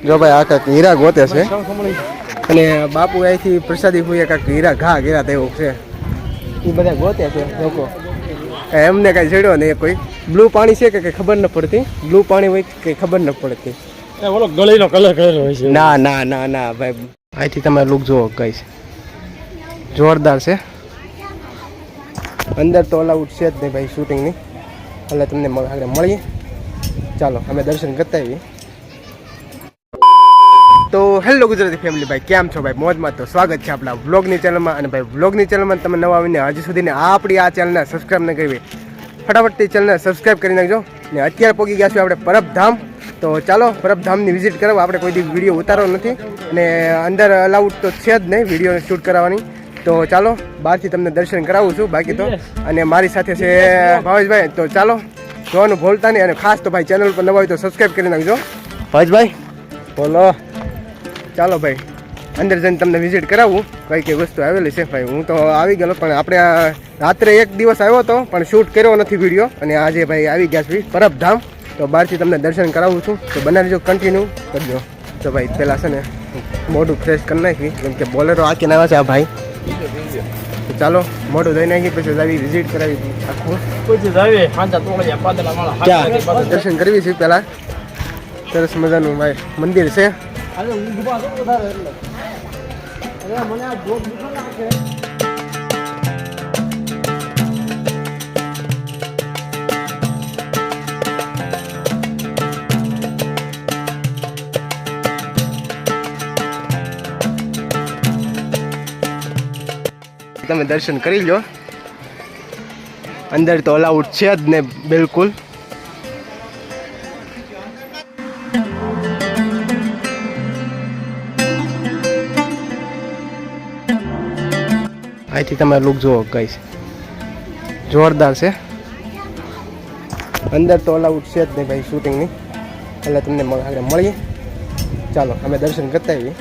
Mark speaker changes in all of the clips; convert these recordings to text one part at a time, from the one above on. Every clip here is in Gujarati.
Speaker 1: જો ભાઈ આ કાંઈક હીરા ગોતે છે. અને બાપુ અહીંથી પ્રસાદી હોય કાંઈક હીરા ઘા ઘેરા તેવું છે. એ બધા ગોતે છે લોકો. એમને કાંઈ જડ્યો નહીં કોઈ. બ્લુ પાણી છે કે કંઈ ખબર ન પડતી? બ્લુ પાણી હોય કે કંઈ ખબર ન પડતી?
Speaker 2: ઓલો ગળીનો કલર કરેલો હોય છે.
Speaker 1: ના ના ના ના ભાઈ. અહીંથી તમે લુક જુઓ કઈ જોરદાર છે. અંદર તો અલાઉડ છે જ નહીં ભાઈ શૂટિંગની એટલે તમને આગળ મળીએ. ચાલો અમે દર્શન કરતા આવીએ. તો હેલો ગુજરાતી ફેમિલી ભાઈ કેમ છો ભાઈ? મોજમાં તો સ્વાગત છે આપણા વ્લોગની ચેનલમાં અને ભાઈ વ્લોગની ચેનલમાં તમે નવા આવીને હજી સુધી આ આપણી આ ચેનલને સબસ્ક્રાઈબ ન કરવી ફટાફટ તે ચેનલને સબસ્ક્રાઈબ કરી નાખજો. ને અત્યારે પહોંચી ગયા છીએ આપણે પરબધામ. તો ચાલો પરબધામની વિઝિટ કરવા આપણે કોઈ દી વીડિયો ઉતારો નથી. અને અંદર અલાઉડ તો છે જ નહીં વીડિયો શૂટ કરાવવાની તો ચાલો બહારથી તમને દર્શન કરાવું છું બાકી તો. અને મારી સાથે છે ભાવેશભાઈ. તો ચાલો જોવાનું ભૂલતા નહીં. અને ખાસ તો ભાઈ ચેનલ પર નવા હોય તો સબસ્ક્રાઈબ કરી નાખજો. ભાવેશભાઈ બોલો. ચાલો ભાઈ અંદર જઈને તમને વિઝિટ કરાવું. કઈ કઈ વસ્તુ આવેલી છે ભાઈ હું તો આવી ગયેલો પણ આપણે રાત્રે એક દિવસ આવ્યો હતો પણ શૂટ કર્યો નથી વીડિયો અને આજે ભાઈ આવી ગયા છે પરબધામ. તો બહારથી તમને દર્શન કરાવું છું. તો બનાવીજો કન્ટિન્યુ કરજો. તો ભાઈ પહેલાં છે ને મોઢું ફ્રેશ કરી નાખી. કેમ કે બોલેરો આખી આવ્યા છે આ ભાઈ. તો ચાલો મોઢું ધોઈ નાખી પછી આવી વિઝિટ કરાવી આખું. દર્શન કરવી છે પહેલાં સરસ મજાનું ભાઈ મંદિર છે.
Speaker 2: અરે ઊંઘમાં તો વધારે એટલે. અરે મને આ જોક મૂકો નાખે
Speaker 1: તમે દર્શન કરી લો અંદર તો અલાઉડ છે જ ને બિલકુલ. અહીંથી તમે લુક જુઓ કહીશ જોરદાર છે. અંદર તો અલાઉડ છે જ નહીં ભાઈ શૂટિંગની એટલે તમને આગળ મળીએ. ચાલો અમે દર્શન કરતા આવીએ.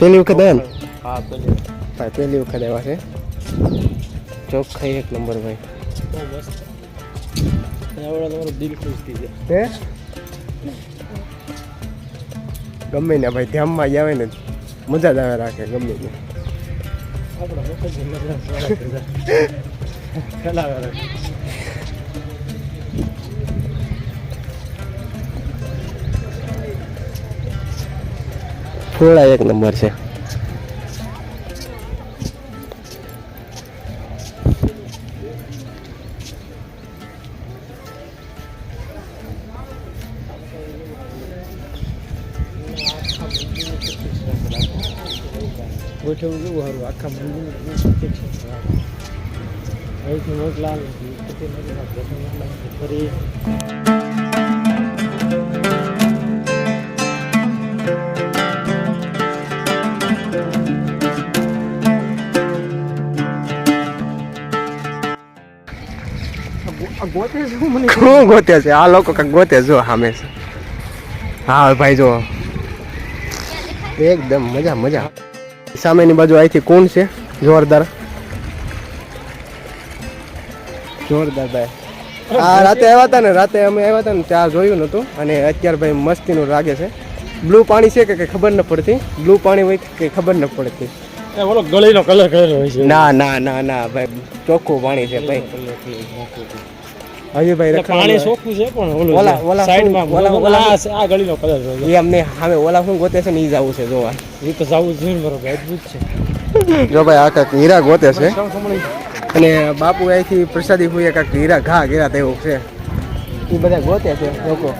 Speaker 1: પહેલી વખત આવ્યા ને?
Speaker 2: હા
Speaker 1: ભાઈ પહેલી વખત આવ્યા છે. ચોખ્ખાઈ એક નંબર ભાઈ.
Speaker 2: તમારું દિલ ખુશ થઈ જાય.
Speaker 1: હે? ગમે ને ભાઈ ધ્યાનમાં જ આવે ને મજા જ આવે રાખે ગમે ને. ફૂલા એક નંબર છે.
Speaker 2: ગોઠવવું કેવું સારું આખા મંદિર અહીંથી મોકલા ફરી ગોતે શું મને
Speaker 1: શું ગોતે છે આ લોકો કંઈક ગોતે જો સામે છે હા ભાઈ જો એકદમ મજા મજા સામેની બાજુ અહીંથી કોણ છે? જોરદાર. જોરદાર ભાઈ. આ રાતે આવ્યા હતા ને રાતે અમે આવ્યા હતા ને ત્યાં જોયું નહોતું. અને અત્યારે ભાઈ મસ્તીનું લાગે છે. બ્લુ પાણી છે કે કંઈ ખબર ન પડતી? બ્લુ પાણી હોય કે ખબર ન પડતી?
Speaker 2: ઓલો ગળીનો કલર કરેલો હોય છે?
Speaker 1: ના ના ના ના ભાઈ. ચોખ્ખું પાણી છે ભાઈ. હજી ભાઈ
Speaker 2: પાણી ચોખ્ખું છે પણ ઓલું
Speaker 1: ઓલા- ઓલા
Speaker 2: સાઈડમાં
Speaker 1: ઓલા-
Speaker 2: ઓલા
Speaker 1: ઓલા-
Speaker 2: આ આ ગળીનો કલર છે
Speaker 1: એ અમને સામે ઓલા શું ગોતે છે ને એ જ આવું છે જોવા.
Speaker 2: એ તો જવું જ બરોબર અદભુત છે.
Speaker 1: જો ભાઈ આ કાંઈક હીરા ગોતે છે. અને બાપુ અહીંથી પ્રસાદી હોય કાંઈક હીરા ઘા ઘેરા તેવું છે. એ બધા ગોતે છે લોકો.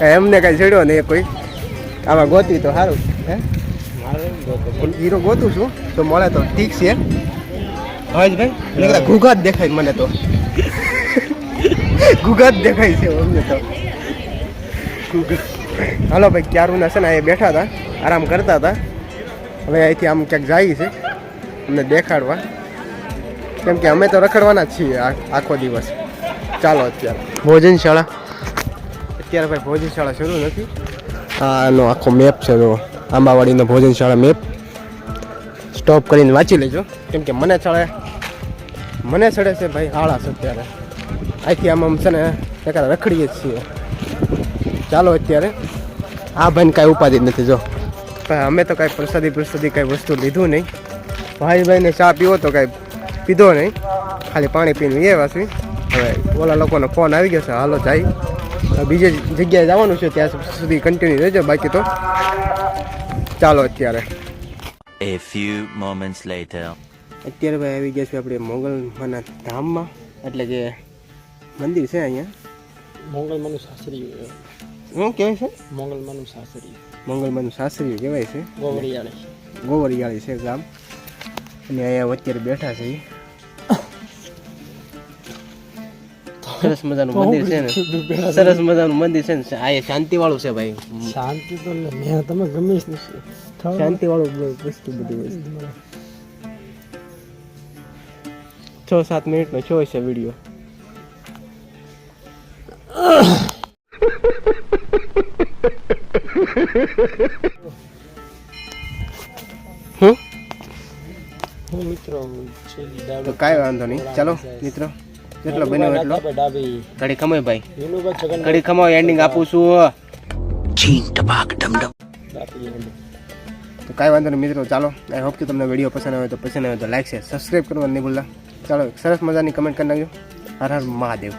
Speaker 1: એ એમને કાંઈ જડ્યો નહીં કોઈ. આમાં ગોતી તો સારું હે? હીરો ગોતું છું તો મળે તો ઠીક છે. હજ ભાઈ. ઘૂઘા જ દેખાય મને તો. જ દેખાય છે અમને તો. હાલો ભાઈ ક્યારુના છે ને અહીંયા બેઠા હતા આરામ કરતા હતા. હવે અહીંથી આમ ક્યાંક જાય છે અમને દેખાડવા. કેમ કે અમે તો રખડવાના જ છીએ આ- આખો દિવસ. ચાલો અત્યારે. ભોજનશાળા. અત્યારે ભાઈ ભોજનશાળા શરૂ નથી. આનો આખો મેપ છે જો આંબાવાડીનો ભોજનશાળા મેપ સ્ટોપ કરીને વાંચી લેજો. કેમ કે મને ચડે મને ચડે છે ભાઈ આળસ અત્યારે. અહીંથી આમ આમ છે ને એકાદ રખડીએ છીએ. ચાલો અત્યારે. આ ભાઈને કાંઈ ઉપાધિ નથી જો. ભાઈ અમે તો કાંઈ પ્રસાદી પ્રસાદી કાંઈ વસ્તુ લીધું નહીં. ભાઈ ભાઈને ચા પીવો તો કાંઈ પીધો નહીં. ખાલી પાણી પીને એ વાસી. હવે ઓલા લોકોનો ફોન આવી ગયો છે હાલો જાય. બીજે જગ્યાએ જવાનું છે ત્યાં સુધી કન્ટિન્યુ રહેજો બાકી તો. ચાલો અત્યારે.
Speaker 3: A few moments later.
Speaker 1: અત્યારે ભાઈ આવી ગયા છે આપણે મોગલમાંના ધામમાં. એટલે કે મંદિર છે અહીંયા?
Speaker 2: મોંગલમાનું સાસરી
Speaker 1: શું કહેવાય છે?
Speaker 2: મોંગલમાનું સાસરી
Speaker 1: મંગલમાનું સાસરી કહેવાય છે?
Speaker 2: ગોવરિયાળી
Speaker 1: ગોવરિયાળી છે ગામ. અને અહીંયા અત્યારે બેઠા છે સરસ મજાનું મંદિર છે ને? સરસ મજાનું મંદિર છે ને? આ શાંતિ વાળું છે ભાઈ.
Speaker 2: શાંતિ તો તમે ગમે
Speaker 1: શાંતિ વાળું વસ્તુ બધી વસ્તુ છ. સાત મિનિટનો છો છે વીડિયો.
Speaker 2: હું મિત્રો
Speaker 1: તો કાંઈ વાંધો નહીં. ચાલો મિત્રો જેટલો બન્યો એટલો. કમાય ભાઈ. ઘડી કમાવ એન્ડિંગ આપું છું તો કાંઈ વાંધો નહીં મિત્રો ચાલો. આઈ હોપ કે તમને વીડિયો પસંદ આવે તો પસંદ આવે તો લાઈક છે સબસ્ક્રાઈબ કરવાનું નહીં ભૂલતા. ચાલો સરસ મજાની કમેન્ટ કરી નાખજો. હર હર મહાદેવ.